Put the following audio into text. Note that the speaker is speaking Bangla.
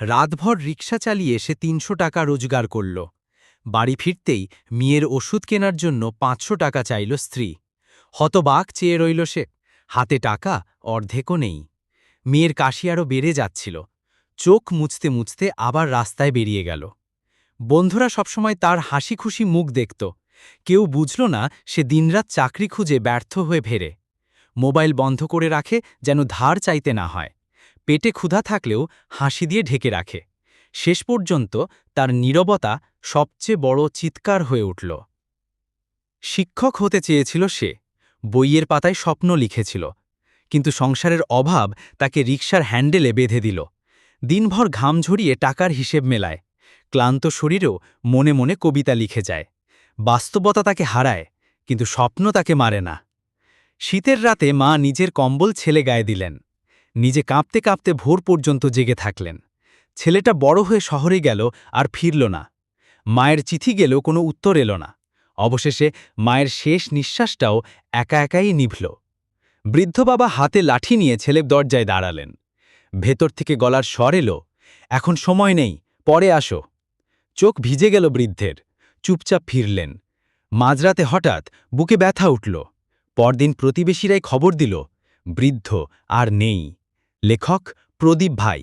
রাতভর রিক্সা চালিয়ে সে তিনশো টাকা রোজগার করল। বাড়ি ফিরতেই মেয়ের ওষুধ কেনার জন্য পাঁচশো টাকা চাইল স্ত্রী। হতবাক চেয়ে রইল সে, হাতে টাকা, অর্ধেকও নেই। মেয়ের কাশি আরও বেড়ে যাচ্ছিল। চোখ মুছতে মুছতে আবার রাস্তায় বেরিয়ে গেল। বন্ধুরা সবসময় তার হাসি খুশি মুখ দেখত। কেউ বুঝল না সে দিনরাত চাকরি খুঁজে ব্যর্থ হয়ে ফেরে। মোবাইল বন্ধ করে রাখে যেন ধার চাইতে না হয়। পেটে ক্ষুধা থাকলেও হাসি দিয়ে ঢেকে রাখে। শেষ পর্যন্ত তার নীরবতা সবচেয়ে বড় চিৎকার হয়ে উঠল। শিক্ষক হতে চেয়েছিল সে। বইয়ের পাতায় স্বপ্ন লিখেছিল। কিন্তু সংসারের অভাব তাকে রিকশার হ্যান্ডেলে বেঁধে দিল। দিনভর ঘাম ঝরিয়ে টাকার হিসেব মেলায়। ক্লান্ত শরীরেও মনে মনে কবিতা লিখে যায়। বাস্তবতা তাকে হারায়, কিন্তু স্বপ্ন তাকে মারে না। শীতের রাতে মা নিজের কম্বল ছেলে গায়ে দিলেন। নিজে কাঁপতে কাঁপতে ভোর পর্যন্ত জেগে থাকলেন। ছেলেটা বড় হয়ে শহরে গেল আর ফিরল না। মায়ের চিঠি গেল, কোনো উত্তর এলো না। অবশেষে মায়ের শেষ নিঃশ্বাসটাও একা একাই নিভল। বৃদ্ধ বাবা হাতে লাঠি নিয়ে ছেলে দরজায় দাঁড়ালেন। ভেতর থেকে গলার স্বর এলো, এখন সময় নেই, পরে আসো। চোখ ভিজে গেল বৃদ্ধের। চুপচাপ ফিরলেন। মাঝরাতে হঠাৎ বুকে ব্যথা উঠল। পরদিন প্রতিবেশীরাই খবর দিল, বৃদ্ধ আর নেই। লেখক প্রদীপ ভাই।